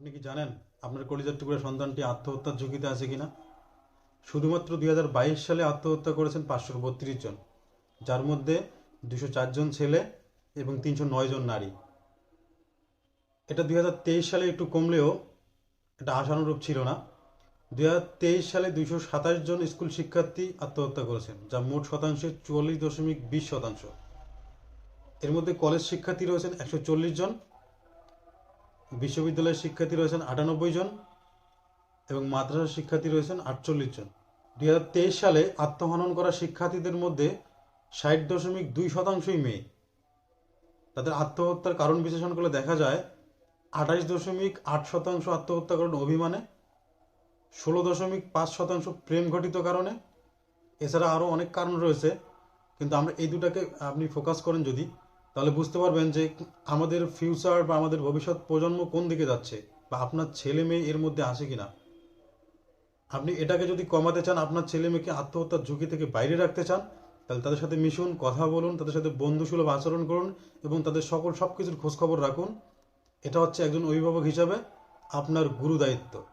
আপনি কি জানেন আপনার কলিজার টুকরা সন্তানটি আত্মহত্যার ঝুঁকিতে আছে কিনা? শুধুমাত্র দুই হাজার বাইশ সালে আত্মহত্যা করেছেন পাঁচশো বত্রিশ জন, যার মধ্যে দুশো জন ছেলে এবং তিনশো নয় জন নারী। এটা দুই হাজার তেইশ সালে একটু কমলেও এটা আশানুরূপ ছিল না। দুই হাজার তেইশ সালে দুইশো সাতাশ জন স্কুল শিক্ষার্থী আত্মহত্যা করেছেন, যা মোট শতাংশের চুয়াল্লিশ দশমিক বিশ শতাংশ। এর মধ্যে কলেজ শিক্ষার্থী রয়েছেন একশো চল্লিশ জন বিশ্ববিদ্যালয়ের শিক্ষার্থী রয়েছেন আটানব্বই জন এবং মাদ্রাসার শিক্ষার্থী রয়েছেন আটচল্লিশ জন। দু হাজার তেইশ সালে আত্মহনন করা শিক্ষার্থীদের মধ্যে ষাট দশমিক দুই শতাংশই মেয়ে। তাদের আত্মহত্যার কারণ বিশ্লেষণ করলে দেখা যায়, আঠাশ দশমিক আট শতাংশ আত্মহত্যা করেন অভিমানে, ষোলো দশমিক পাঁচ শতাংশ প্রেম ঘটিত কারণে। এছাড়া আরও অনেক কারণ রয়েছে, কিন্তু আমরা এই দুটাকে আপনি ফোকাস করেন যদি। তাহলে বুঝতে পারবেন যে আমাদের ফিউচার বা আমাদের ভবিষ্যৎ প্রজন্ম কোন দিকে যাচ্ছে বা আপনার ছেলে মেয়ে এর মধ্যে আছে কিনা? আপনি এটাকে যদি কমাতে চান, আপনার ছেলে মেয়েকে আত্মহত্যার ঝুঁকি থেকে বাইরে রাখতে চান, তাহলে তাদের সাথে মিশুন, কথা বলুন, তাদের সাথে বন্ধুসুলভ আচরণ করুন এবং তাদের সকল সব কিছুর খোঁজখবর রাখুন। এটা হচ্ছে একজন অভিভাবক হিসাবে আপনার গুরু দায়িত্ব